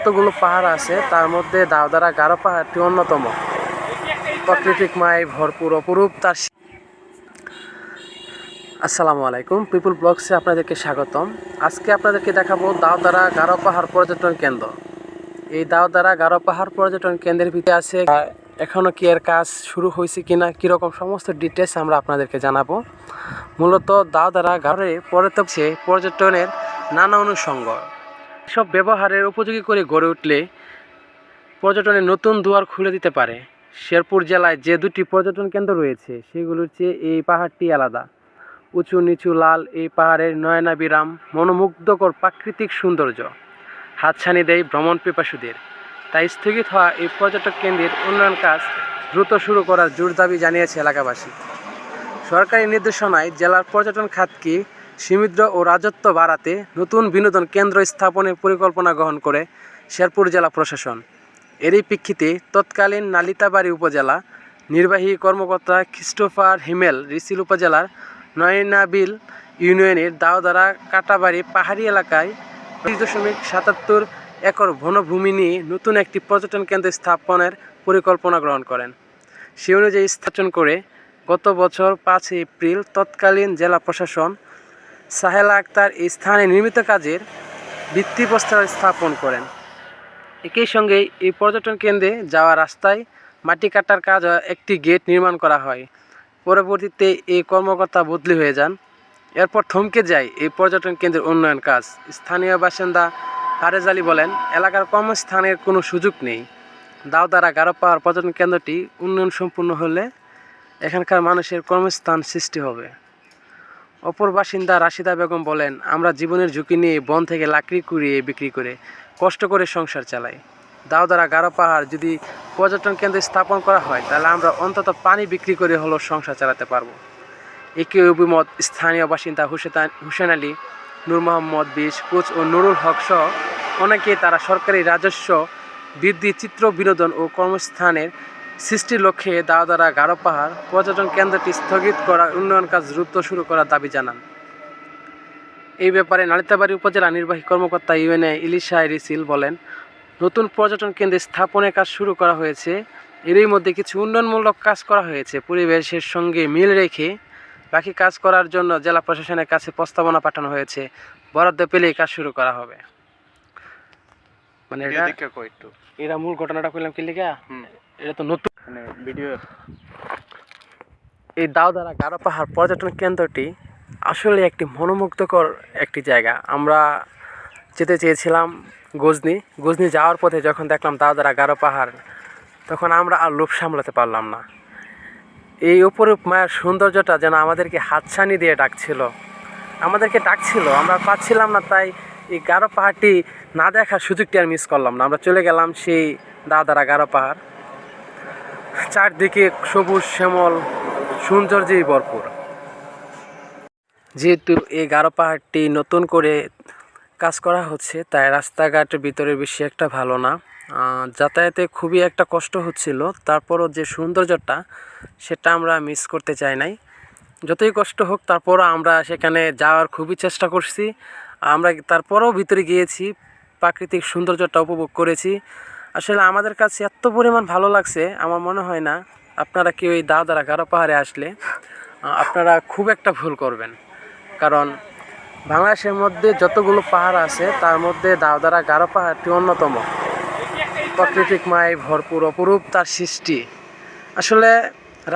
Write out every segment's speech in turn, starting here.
যতগুলো পাহাড় আছে তার মধ্যে দাওদারা গারো পাহাড়টি অন্যতম। প্রাকৃতিক মায় ভরপুর অপরূপ তার আসসালামু আলাইকুম পিপুল ব্লগসে আপনাদেরকে স্বাগতম। আজকে আপনাদেরকে দেখাবো দাওদারা গারো পাহাড় পর্যটন কেন্দ্র। এই দাওদারা গারো পাহাড় পর্যটন কেন্দ্রের ভিতরে আছে আহ, এখনও কি এর কাজ শুরু হয়েছে কিনা কীরকম সমস্ত ডিটেলস আমরা আপনাদেরকে জানাব। মূলত দাওদারা গাড়ে পর্যটকছে পর্যটনের নানা অনুষঙ্গ। সব ব্যবহারের উপযোগী করে গড়ে উঠলে পর্যটনের নতুন দুয়ার খুলে দিতে পারে। শেরপুর জেলায় যে দুটি পর্যটন কেন্দ্র রয়েছে, সেগুলোর চেয়ে এই পাহাড়টি আলাদা। উঁচু, নিচু, লাল এই পাহাড়ের নয়নাবিরাম মনোমুগ্ধকর প্রাকৃতিক সৌন্দর্য। হাতছানি দেয় ভ্রমণ পিপাসুদের। তাই স্থগিত হওয়া এই পর্যটক কেন্দ্রের উন্নয়ন কাজ দ্রুত শুরু করার জোর দাবি জানিয়েছে এলাকাবাসী। সরকারি নির্দেশনায় জেলার পর্যটন খাতকে সমৃদ্ধ ও রাজত্ব বাড়াতে নতুন বিনোদন কেন্দ্র স্থাপনের পরিকল্পনা গ্রহণ করে শেরপুর জেলা প্রশাসন। এরই প্রেক্ষিতে তৎকালীন নালিতাবাড়ি উপজেলা নির্বাহী কর্মকর্তা খ্রিস্টোফার হিমেল রিসিল উপজেলার নয়নাবিল ইউনিয়নের দাওদারা কাটাবাড়ি পাহাড়ি এলাকায় তিরিশ দশমিক সাতাত্তর একর বনভূমি নিয়ে নতুন একটি পর্যটন কেন্দ্র স্থাপনের পরিকল্পনা গ্রহণ করেন। সে অনুযায়ী স্থাপন করে গত বছর পাঁচই এপ্রিল তৎকালীন জেলা প্রশাসন সাহেলা আক্তার এই স্থানে নির্মিত কাজের ভিত্তিপ্রস্তর স্থাপন করেন। একই সঙ্গে এই পর্যটন কেন্দ্রে যাওয়া রাস্তায় মাটি কাটার কাজ একটি গেট নির্মাণ করা হয়। পরবর্তীতে এই কর্মকর্তা বদলি হয়ে যান। এরপর থমকে যায় এই পর্যটন কেন্দ্রের উন্নয়ন কাজ। স্থানীয় বাসিন্দা হারেজ আলী বলেন, এলাকার কর্মস্থানের কোনো সুযোগ নেই। দাওদারা পাহাড় পর্যটন কেন্দ্রটি উন্নয়ন সম্পূর্ণ হলে এখানকার মানুষের কর্মস্থান সৃষ্টি হবে। অপর বাসিন্দা রাশিদা বেগম বলেন, আমরা জীবনের ঝুঁকি নিয়ে বন থেকে লাকড়ি কুড়িয়ে বিক্রি করে কষ্ট করে সংসার চালাই। দাওদারা গারো পাহাড় যদি পর্যটন কেন্দ্রে স্থাপন করা হয়, তাহলে আমরা অন্তত পানি বিক্রি করে হলেও সংসার চালাতে পারব। একই অভিমত স্থানীয় বাসিন্দা হুসেতা হুসেন আলী, নূর মোহাম্মদ বিশ কোচ ও নুরুল হক সহ অনেকে তারা সরকারি রাজস্ব, বৃদ্ধি, চিত্র বিনোদন ও কর্মস্থানের সৃষ্টির লক্ষ্যে দাওদারা গারো পাহাড় পর্যটন কেন্দ্রটি স্থগিত করা উন্নয়ন কাজ দ্রুত শুরু করার দাবি জানান। এই ব্যাপারে নালিতাবাড়ি উপজেলা নির্বাহী কর্মকর্তা ইউএনএ ইলিশা রিসিল বলেন নতুন পর্যটন কেন্দ্র স্থাপনের কাজ শুরু করা হয়েছে। এরই মধ্যে কিছু উন্নয়নমূলক কাজ করা হয়েছে। পরিবেশের সঙ্গে মিল রেখে বাকি কাজ করার জন্য জেলা প্রশাসনের কাছে প্রস্তাবনা পাঠানো হয়েছে। বরাদ্দ পেলেই কাজ শুরু করা হবে। মানে এটা মূল ঘটনাটা কইলাম কি লিখা এটা তো নতুন মানে ভিডিও এই দাওদারা গারো পাহাড় পর্যটন কেন্দ্রটি আসলে একটি মনোমুগ্ধকর একটি জায়গা। আমরা যেতে চেয়েছিলাম গজনি। গজনি যাওয়ার পথে যখন দেখলাম দাওদারা গারো পাহাড়, তখন আমরা আর লোভ সামলাতে পারলাম না। এই অপরূপ মায়ের সৌন্দর্যটা যেন আমাদেরকে হাতছানি দিয়ে ডাকছিল। আমাদেরকে ডাকছিল, আমরা পাচ্ছিলাম না, তাই এই গারো পাহাড়টি না দেখার সুযোগটি আর মিস করলাম না। আমরা চলে গেলাম সেই দাদারা গারো পাহাড়। চারদিকে সবুজ শ্যামল, সৌন্দর্যেই ভরপুর। যেহেতু এই গারো পাহাড়টি নতুন করে কাজ করা হচ্ছে, তাই রাস্তাঘাটের ভিতরে বেশি একটা ভালো না। যাতায়াতে খুবই একটা কষ্ট হচ্ছিল। তারপরও যে সৌন্দর্যটা, সেটা আমরা মিস করতে চাই নাই। যতই কষ্ট হোক, তারপরও আমরা সেখানে যাওয়ার খুবই চেষ্টা করছি। আমরা তারপরেও ভিতরে গিয়েছি, প্রাকৃতিক সৌন্দর্যটা উপভোগ করেছি। আসলে আমাদের কাছে এত পরিমাণ ভালো লাগছে, আমার মনে হয় না আপনারা কেউ এই দাওদারা গারো পাহাড়ে আসলে আপনারা খুব একটা ভুল করবেন। কারণ বাংলাদেশের মধ্যে যতগুলো পাহাড় আছে, তার মধ্যে দাওদারা গারো পাহাড়টি অন্যতম। প্রাকৃতিক মায় ভরপুর, অপরূপ তার সৃষ্টি। আসলে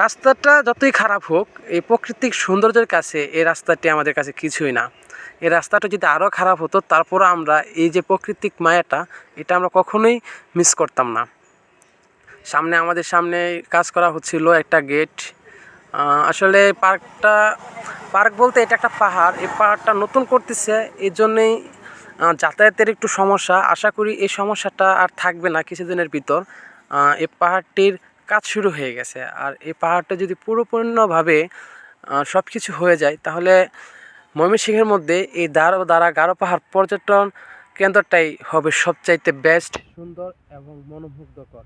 রাস্তাটা যতই খারাপ হোক, এই প্রাকৃতিক সৌন্দর্যের কাছে, এই রাস্তাটি আমাদের কাছে কিছুই না। এই রাস্তাটা যদি আরও খারাপ হতো, তারপর আমরা এই যে প্রাকৃতিক মায়াটা, এটা আমরা কখনোই মিস করতাম না। সামনে আমাদের সামনে কাজ করা হচ্ছিল একটা গেট আসলে পার্কটা, পার্ক বলতে এটা একটা পাহাড়। এই পাহাড়টা নতুন করতেছে এই জন্যেই যাতায়াতের একটু সমস্যা। আশা করি এই সমস্যাটা আর থাকবে না কিছুদিনের ভিতর। এই পাহাড়টির কাজ শুরু হয়ে গেছে। আর এই পাহাড়টা যদি পুরোপূর্ণভাবে সব কিছু হয়ে যায়, তাহলে ময়মনসিংহের মধ্যে এই দ্বার দ্বারা গারো পাহাড় পর্যটন কেন্দ্রটাই হবে সবচাইতে বেস্ট সুন্দর এবং মনোমুগ্ধকর।